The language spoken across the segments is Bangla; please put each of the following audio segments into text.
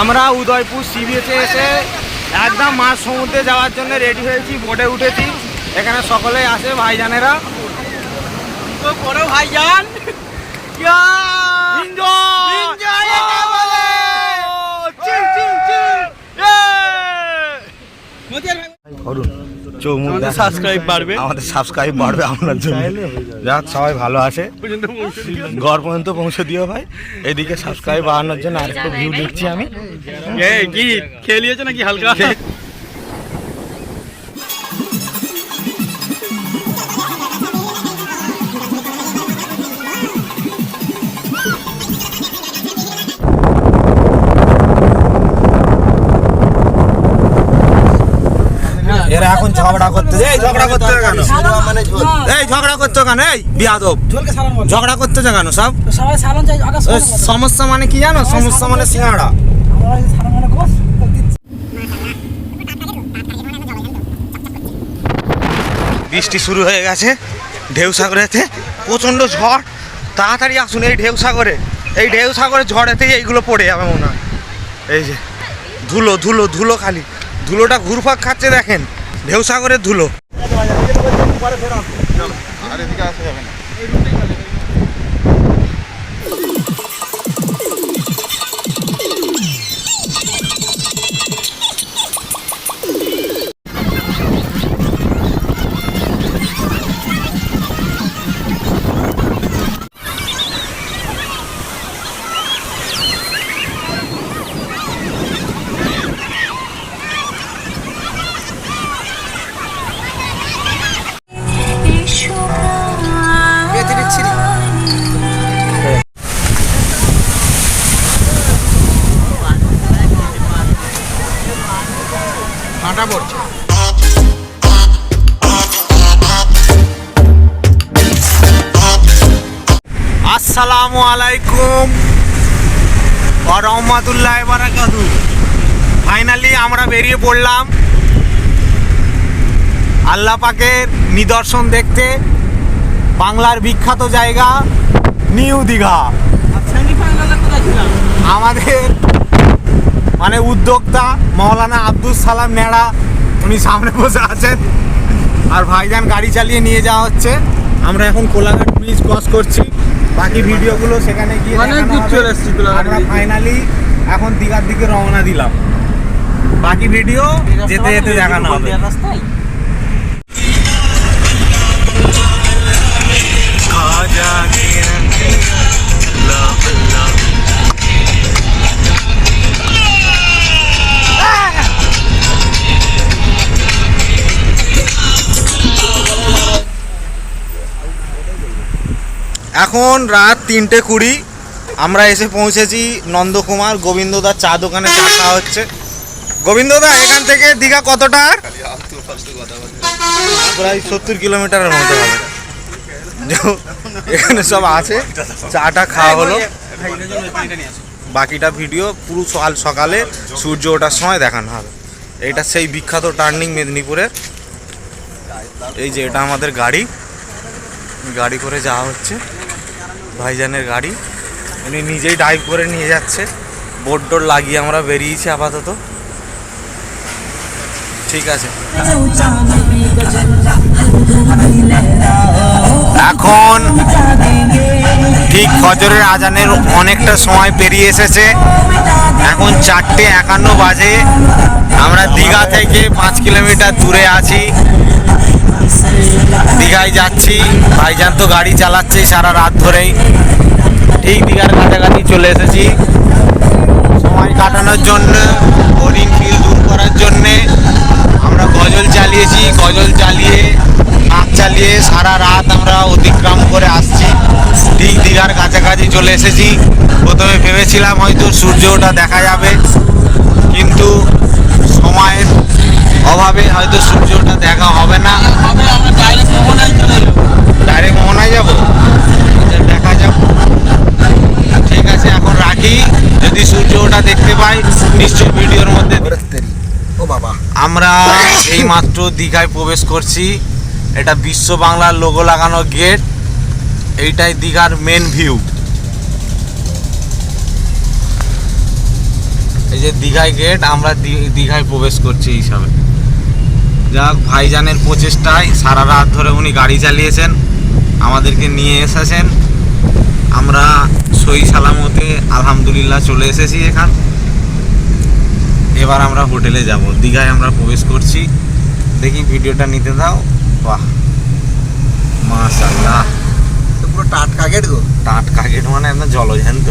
আমরা উদয়পুর সি বিচে এসে একদম মাছ সমুদ্রে যাওয়ার জন্য রেডি হয়েছি বোটে উঠেছি। এখানে সকলে আসে ভাইজানেরা। তো বড় ভাইজান। ইয়া! Enjoy! Enjoy একে বলে! চিল, চিল, চিল! মতিয়ার ভাই করুন চোখ মুখ আমাদের সাবস্ক্রাইব বাড়বে আমাদের সাবস্ক্রাইব বাড়বে আপনার জন্য যাক সবাই ভালো আছে ঘর পর্যন্ত পৌঁছে দিও ভাই এদিকে সাবস্ক্রাইব বাড়ানোর জন্য আরেকটু ভিউ দিচ্ছি আমি এ কি খেলিয়েছে নাকি হালকা করছ কেন এই বিয়াদব। ঝগড়া করতে কেন সব? সমস্যা মানে কি জানো? সমস্যা মানে সিঙ্গাড়া। সালাম মানে বৃষ্টি শুরু হয়ে গেছে ঢেউ সাগরেতে প্রচণ্ড ঝড়। তাড়াতাড়ি আসুন এই ঢেউ সাগরে। এই ঢেউ সাগরে ঝড়েতেই এইগুলো পড়ে যাবে মনে হয়। এই যে ধুলো ধুলো ধুলো খালি। ধুলোটা ঘুরফাক খাচ্ছে দেখেন। ঢেউ সাগরের ধুলো। I didn't think I আসসালামু আলাইকুম। রহমাতুল্লাহ বারাকাতু ফাইনালি আমরা বেরিয়ে পড়লাম। আল্লাহ পাকের নিদর্শন দেখতে। বাংলার বিখ্যাত জায়গা নিউ দীঘা। আমাদের মানে উদ্যোক্তা মৌলানা আব্দুল সালাম নেড়া উনি সামনে বসে আছেন। আর ভাইজান গাড়ি চালিয়ে নিয়ে যাওয়া হচ্ছে। আমরা এখন কোলাঘাট ব্রিজ ক্রস করছি। বাকি ভিডিওগুলো সেখানে গিয়ে অনেক দূর চলে এসেছি আমরা ফাইনালি এখন দীঘার দিকে রওনা দিলাম। বাকি ভিডিও যেতে যেতে দেখানো হবে। রাস্তায়? এখন রাত তিনটে কুড়ি। আমরা এসে পৌঁছেছি নন্দকুমার গোবিন্দদার চা দোকানে, চা খাওয়া হচ্ছে। গোবিন্দদা, এখান থেকে দীঘা কতটা? প্রায় সত্তর কিলোমিটারের মতো হবে। এখানে সব আছে। চাটা খাওয়া হলো। বাকিটা ভিডিও পুরো সকাল সকালে সূর্য ওঠার সময় দেখানো হবে। এটা সেই বিখ্যাত টার্নিং মেদিনীপুরের। এই যে এটা আমাদের গাড়ি। গাড়ি করে যাওয়া হচ্ছে। ভাইজানের গাড়ি। উনি নিজেই ড্রাইভ করে নিয়ে যাচ্ছে। বোর্ড টোর লাগিয়ে আমরা বেরিয়েছি আপাতত। ঠিক আছে। এখন ঠিক ফজরের আজানের অনেকটা সময় পেরিয়ে এসেছে। এখন চারটে একান্ন বাজে। আমরা দীঘা থেকে পাঁচ কিলোমিটার দূরে আছি। দীঘায় যাচ্ছি, ভাইজান তো গাড়ি চালাচ্ছে সারা রাত ধরেই। ঠিক দীঘার কাছাকাছি চলে এসেছি। সময় কাটানোর জন্য বোরিং ফিল দূর করার জন্যে আমরা গজল চালিয়েছি, গজল চালিয়ে, নাচ চালিয়ে সারা রাত আমরা অতিক্রম করে আসছি। ঠিক দীঘার কাছাকাছি চলে এসেছি। প্রথমে ভেবেছিলাম হয়তো সূর্য ওঠা দেখা যাবে, কিন্তু সময়ের অভাবে হয়তো সূর্য ওঠা দেখা হবে না। ডাইরেক্ট মোহনায় যাব? দেখা যাব ঠিক আছে এখন রাখি। যদি সূর্য দেখতে পাই নিশ্চয়ই ভিডিওর মধ্যে ও বাবা। আমরা এই মাত্র দীঘায় প্রবেশ করছি। এটা বিশ্ব বাংলার লোগো লাগানো গেট এইটাই দীঘার মেন ভিউ এই যে দীঘায় গেট আমরা দীঘায় প্রবেশ করছি এই হিসাবে যাক ভাইজানের প্রচেষ্টায় সারা রাত ধরে উনি গাড়ি চালিয়েছেন আমাদেরকে নিয়ে এসেছেন। আমরা সই সালামতে আলহামদুলিল্লাহ চলে এসেছি এখান। এবার আমরা হোটেলে যাব। দীঘায় আমরা প্রবেশ করছি। দেখি ভিডিওটা নিতে দাও। বাহ! মাশাল্লাহ তো পুরো টাটকা গেট গো? টাটকা গেট মানে একদম জলজ্যান্ত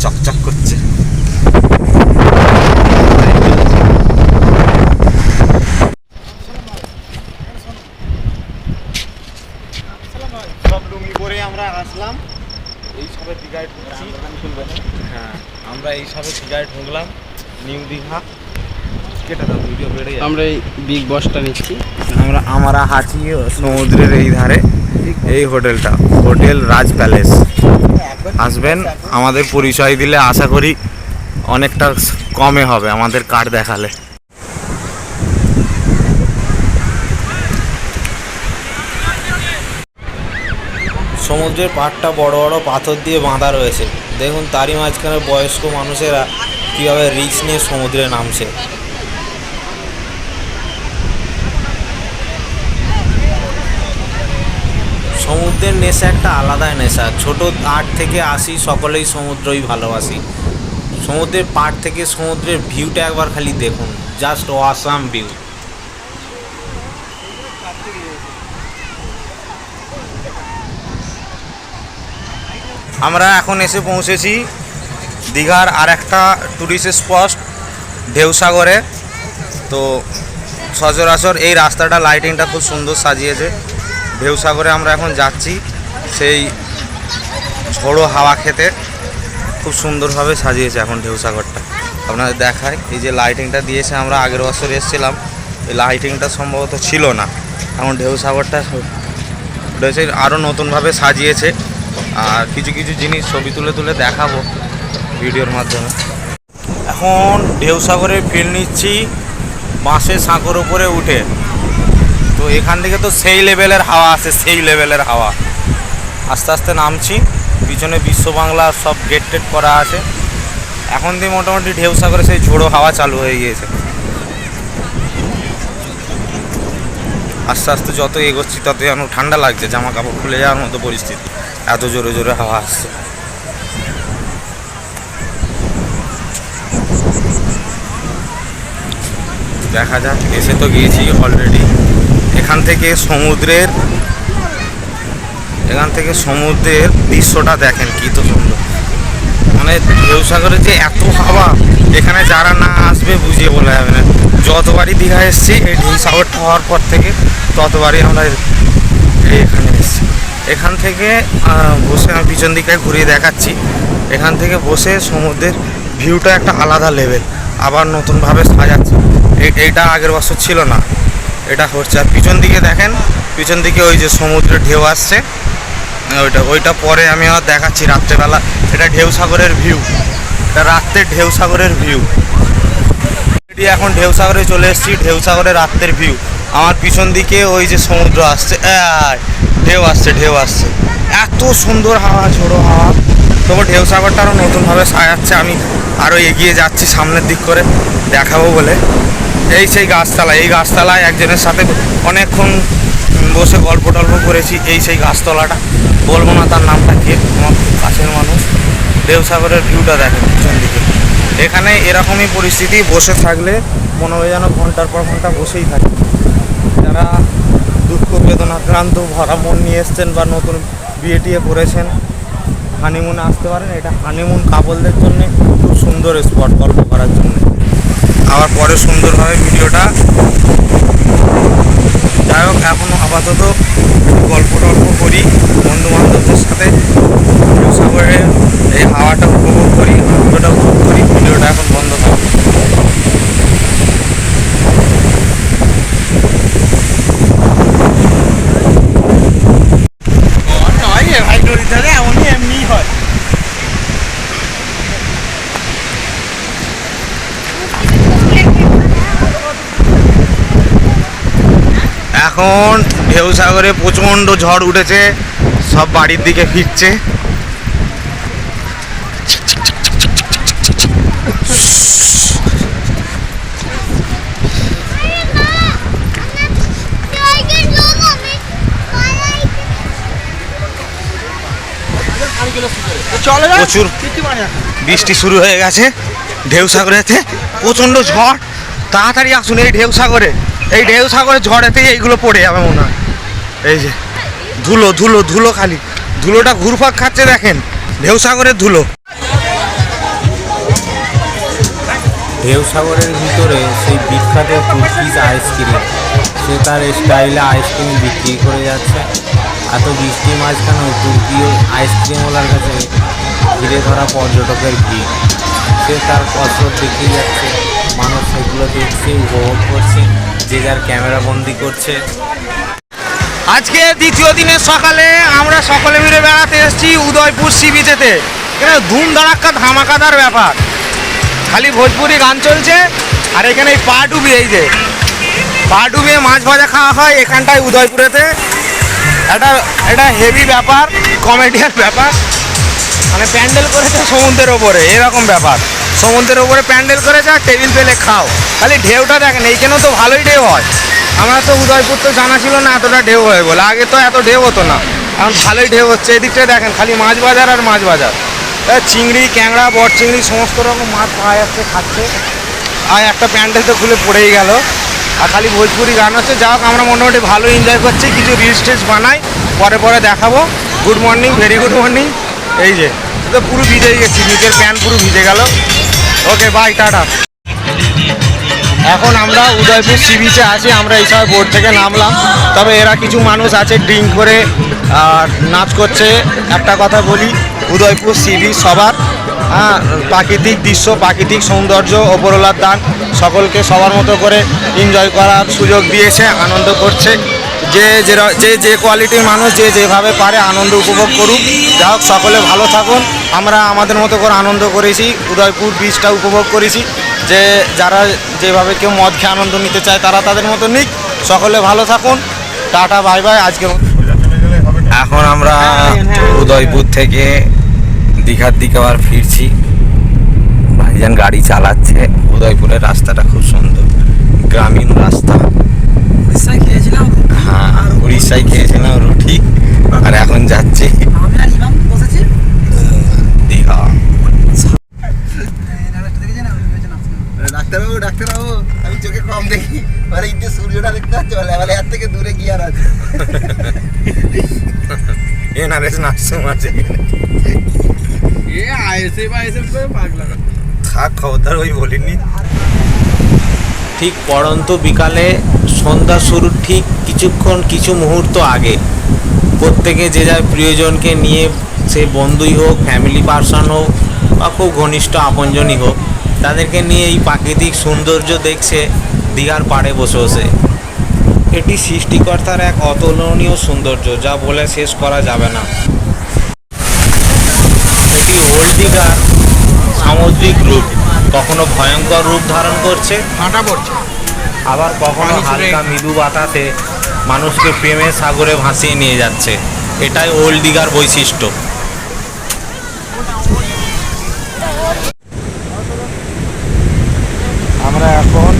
চকচক করছে। সব লুঙ্গি পরে আমরা আসলাম। এই সবে দীঘায় ঢুকছি। হ্যাঁ আমরা এই সবে দীঘায় ঢুকলাম নিউ দীঘা। কেটে দাও ভিডিও আমরা এই বিগ বসটা নিচ্ছি। আমরা আমরা আছি সমুদ্রের এই ধারে এই হোটেলটা হোটেল রাজ প্যালেস। আসবেন আমাদের পরিচয় দিলে আশা করি অনেকটা কমে হবে আমাদের কার্ড দেখালে। সমুদ্রের পাড়টা বড় বড় পাথর দিয়ে বাঁধা রয়েছে। দেখুন, তারই মাঝখানে বয়স্ক মানুষেরা কীভাবে রিক্স নিয়ে সমুদ্রে নামছে। সমুদ্রের নেশা একটা আলাদাই নেশা। ছোট আট থেকে আসি সকলেই সমুদ্রই ভালোবাসি। সমুদ্রের পাড় থেকে সমুদ্রের ভিউটা একবার খালি দেখুন। জাস্ট ওয়াসাম ভিউ আমরা এখন এসে পৌঁছেছি দীঘার আর একটা ট্যুরিস্ট স্পট ঢেউসাগরে। তো সচরাচর এই রাস্তাটা লাইটিংটা খুব সুন্দর সাজিয়েছে। ঢেউসাগরে আমরা এখন যাচ্ছি সেই ঝোড়ো হাওয়া খেতে। খুব সুন্দরভাবে সাজিয়েছে এখন ঢেউসাগরটা। আপনাদের দেখায়, এই যে লাইটিংটা দিয়েছে আমরা আগের বছর এসেছিলাম, এই লাইটিংটা সম্ভবত ছিল না। এখন ঢেউসাগরটা রয়েছে আরও নতুনভাবে সাজিয়েছে। আর কিছু কিছু জিনিস ছবি তুলে তুলে দেখাবো ভিডিওর মাধ্যমে। এখন ঢেউসাগরে ফিল নিচ্ছি, বাঁশের সাঁকোর উপরে উঠে। তো এখান থেকে তো সেই লেভেলের হাওয়া আছে সেই লেভেলের হাওয়া। আস্তে আস্তে নামছি, পিছনে বিশ্ব বাংলা সব গেট টেট করা আছে। এখন দিয়ে মোটামুটি ঢেউ সাগরে সেই ঝোড়ো হাওয়া চালু হয়ে গিয়েছে। আস্তে আস্তে যত এগোচ্ছি তত যেন ঠান্ডা লাগছে, জামা কাপড় খুলে যাওয়ার মতো পরিস্থিতি। এত জোরে জোরে হাওয়া আসছে। দেখা যাক, এসে তো গিয়েছি অলরেডি এখান থেকে সমুদ্রের, এখান থেকে সমুদ্রের দৃশ্যটা দেখেন কি তো সুন্দর। মানে ঢেউসাগরে যে এত হাওয়া, এখানে যারা না আসবে বুঝিয়ে বলা যাবে না। যতবারই দীঘা এসেছি, এই ঢেউসাগরটা হওয়ার পর থেকে ততবারই আমরা এখানে এসেছি। এখান থেকে বসে আমি পিছন দিকে ঘুরিয়ে দেখাচ্ছি। এখান থেকে বসে সমুদ্রের ভিউটা একটা আলাদা লেভেল আবার নতুনভাবে সাজাচ্ছে। এইটা আগের বছর ছিল না, এটা হচ্ছে। আর পিছন দিকে দেখেন, পিছন দিকে ওই যে সমুদ্রের ঢেউ আসছে, ওইটা ওইটা পরে আমি আবার দেখাচ্ছি রাত্রেবেলা। এটা ঢেউ সাগরের ভিউ এটা রাত্রের ঢেউ সাগরের ভিউ এটি এখন ঢেউ সাগরে চলে এসেছি, ঢেউ সাগরের রাত্রের ভিউ আমার পিছন দিকে ওই যে সমুদ্র আসছে ঢেউ আসছে ঢেউ আসছে। এত সুন্দর হাওয়া, ঝোড়ো হাওয়া। তবু ঢেউ সাগরটা আরও নতুনভাবে সাজাচ্ছে। আমি আরও এগিয়ে যাচ্ছি সামনের দিক করে, দেখাবো বলে। এই সেই গাছতলা এই গাছতলায় একজনের সাথে অনেকক্ষণ বসে গল্প টল্প করেছি। এই সেই গাছতলাটা। বলব না তার নামটা কে, আমার কাছের মানুষ। দেবসাগরের ভিউটা দেখেন পিছন দিকে। এখানে এরকমই পরিস্থিতি, বসে থাকলে মনে হয় যেন ঘণ্টার পর ঘণ্টা বসেই থাকে। যারা দুঃখ বেদনাক্রান্ত ভরা মন নিয়ে এসছেন বা নতুন বিয়ে টিয়ে করেছেন। হানিমুনে আসতে পারেন। এটা হানিমুন কাপলদের জন্যে খুব সুন্দর স্পট গল্প করার জন্য। আবার পরে সুন্দরভাবে ভিডিওটা যাই হোক এখনও আপাতত এখন ঢেউ সাগরে প্রচণ্ড ঝড় উঠেছে সব বাড়ির দিকে ফিরছে। প্রচুর বৃষ্টি শুরু হয়ে গেছে ঢেউ সাগরেতে প্রচণ্ড ঝড়। তাড়াতাড়ি আসুন এই ঢেউ সাগরে এই ঢেউ সাগরে ঝড়েতেই এইগুলো পড়ে যাবে মনে হয়। এই যে, ধুলো ধুলো ধুলো খালি। ধুলোটা ঘুরপাক খাচ্ছে দেখেন, ঢেউ সাগরের ধুলো। ঢেউ সাগরের ভিতরে সেই বিখ্যাত তুর্কিজ আইসক্রিম। সে তার স্টাইলে আইসক্রিম বিক্রি করে যাচ্ছে। এত বৃষ্টির মাঝখানেও তুর্কীয় আইসক্রিমওয়ালার কাছে ঘিরে ধরা পর্যটকের ভিড়। সে তার কসরত দেখিয়ে যাচ্ছে। মানুষ সেগুলো দেখছে উপভোগ করছে, যে যার ক্যামেরা বন্দি করছে। আজকে দ্বিতীয় দিনের সকালে আমরা সকলে মিলে বেড়াতে এসেছি উদয়পুর সি বিচেতে এখানে ধুম ধারাক্কা ধামাকাদার ব্যাপার। খালি ভোজপুরি গান চলছে, আর এখানে পা ডুবি এই যে পা ডুবিয়ে মাছ ভাজা খাওয়া হয় এখানটায় উদয়পুরেতে। এটা এটা হেভি ব্যাপার কমেডিয়ান ব্যাপার। মানে প্যান্ডেল করেছে সমুদ্রের ওপরে, এরকম ব্যাপার। সমুদ্রের উপরে প্যান্ডেল করেছে আর টেবিল পেলে খাও। খালি ঢেউটা দেখেন, এইখানেও তো ভালোই ঢেউ হয়। আমরা তো উদয়পুর তো জানা ছিল না এতটা ঢেউ হয় বলে আগে তো এত ঢেউ হতো না। এখন ভালোই ঢেউ হচ্ছে। এদিকটা দেখেন, খালি মাছ বাজার আর মাছ বাজার চিংড়ি, ক্যাংড়া, বট চিংড়ি, সমস্ত রকম মাছ পাওয়া যাচ্ছে, খাচ্ছে। আর একটা প্যান্ডেল তো খুলে পড়েই গেল। আর খালি ভোজপুরি গান হচ্ছে। যা হোক, আমরা মোটামুটি ভালো এনজয় করছি। কিছু রিলস টিলস বানাই। পরে পরে দেখাবো। Good morning very good morning এই যে, তো পুরো ভিজে গেছি। নিজের প্যান্ট পুরো ভিজে গেল। ওকে বাই টাটা এখন আমরা উদয়পুর সি বিচে আছি, আমরা এই সময় বোট থেকে নামলাম। তবে এরা কিছু মানুষ আছে ড্রিঙ্ক করে, আর নাচ করছে। একটা কথা বলি, উদয়পুর সি বিচ সবার হ্যাঁ প্রাকৃতিক দৃশ্য, প্রাকৃতিক সৌন্দর্য, ওপরওয়ালার দান, সকলকে সবার মতো করে এনজয় করার সুযোগ দিয়েছে, আনন্দ করছে। যে যে যে কোয়ালিটির মানুষ, যে যেভাবে পারে, আনন্দ উপভোগ করুক। যা হোক, সকলে ভালো থাকুন। আমরা আমাদের মতো করে আনন্দ করেছি উদয়পুর বিচটা উপভোগ করেছি। যে যারা যেভাবে কেউ মদ খেয়ে আনন্দ নিতে চায় তারা তাদের মতো নিক। সকলে ভালো থাকুন। Tata bye bye. আজকের মতো এখন আমরা উদয়পুর থেকে দীঘার দিকে আবার ফিরছি। ভাইজান গাড়ি চালাচ্ছে। উদয়পুরের রাস্তাটা খুব সুন্দর। গ্রামীণ রাস্তা। হ্যাঁ। এ বলিনি। ঠিক পড়ন্ত বিকালে সন্ধ্যা শুরুর ঠিক কিছুক্ষণ, কিছু মুহূর্ত আগে। প্রত্যেকে যে যার প্রিয়জনকে নিয়ে সে বন্ধুই হোক ফ্যামিলি পার্সন হোক, বা খুব ঘনিষ্ঠ আপনজনই হোক, তাদেরকে নিয়ে এই প্রাকৃতিক সৌন্দর্য দেখছে দীঘার পাড়ে বসে বসে। এটি সৃষ্টিকর্তার এক অতুলনীয় সৌন্দর্য, যা বলে শেষ করা যাবে না। এটি ওল্ড দীঘার সামুদ্রিক রূপ কখনো ভয়ঙ্কর রূপ ধারণ করছে। ফাটা পড়ছে। আবার কখনো হালকা মৃদু বাতাসে মানুষকে প্রেমের সাগরে ভাসিয়ে নিয়ে যাচ্ছে। এটাই ওল্ড দীঘার বৈশিষ্ট্য। আমরা এখন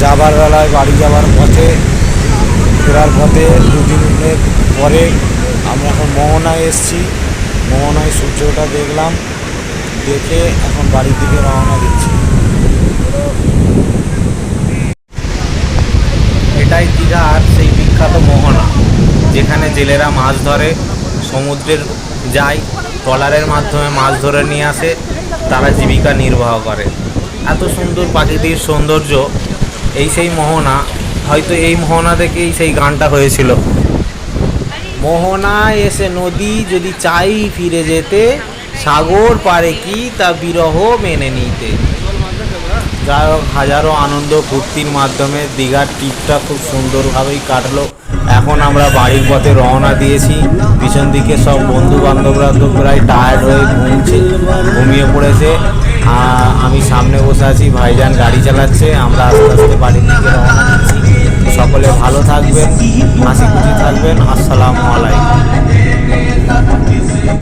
যাবার বেলায় বাড়ি যাবার পথে ফেরার পথে দুদিনের পরে আমরা এখন মোহনায় এসেছি। মোহনায় সূর্যটা দেখলাম, দেখে এখন বাড়ির দিকে রওনা দিচ্ছি। এটাই দীঘার সেই বিখ্যাত মোহনা, যেখানে জেলেরা মাছ ধরে, সমুদ্রের যায়, ট্রলারের মাধ্যমে মাছ ধরে নিয়ে আসে, তারা জীবিকা নির্বাহ করে। এত সুন্দর প্রাকৃতিক সৌন্দর্য, এই সেই মোহনা, হয়তো এই মোহনা থেকেই সেই গানটা হয়েছিল। মোহনায় এসে নদী যদি চাই ফিরে যেতে, সাগর পারে কি তা বিরহ মেনে নিতে। যাই হোক, হাজারো আনন্দ ফুর্তির মাধ্যমে দীঘার ট্রিপটা খুব সুন্দরভাবেই কাটলো। এখন আমরা বাড়ির পথে রওনা দিয়েছি। পিছন দিকে সব বন্ধু বান্ধবরা তো প্রায় টায়ার্ড হয়ে ঘুমছে, ঘুমিয়ে পড়েছে। আমি সামনে বসে আছি, ভাইজান গাড়ি চালাচ্ছে, আমরা আস্তে আস্তে বাড়ির দিকে রওনা দিচ্ছি। সকলে ভালো থাকবেন হাসি খুশি থাকবেন আসসালামু আলাইকুম।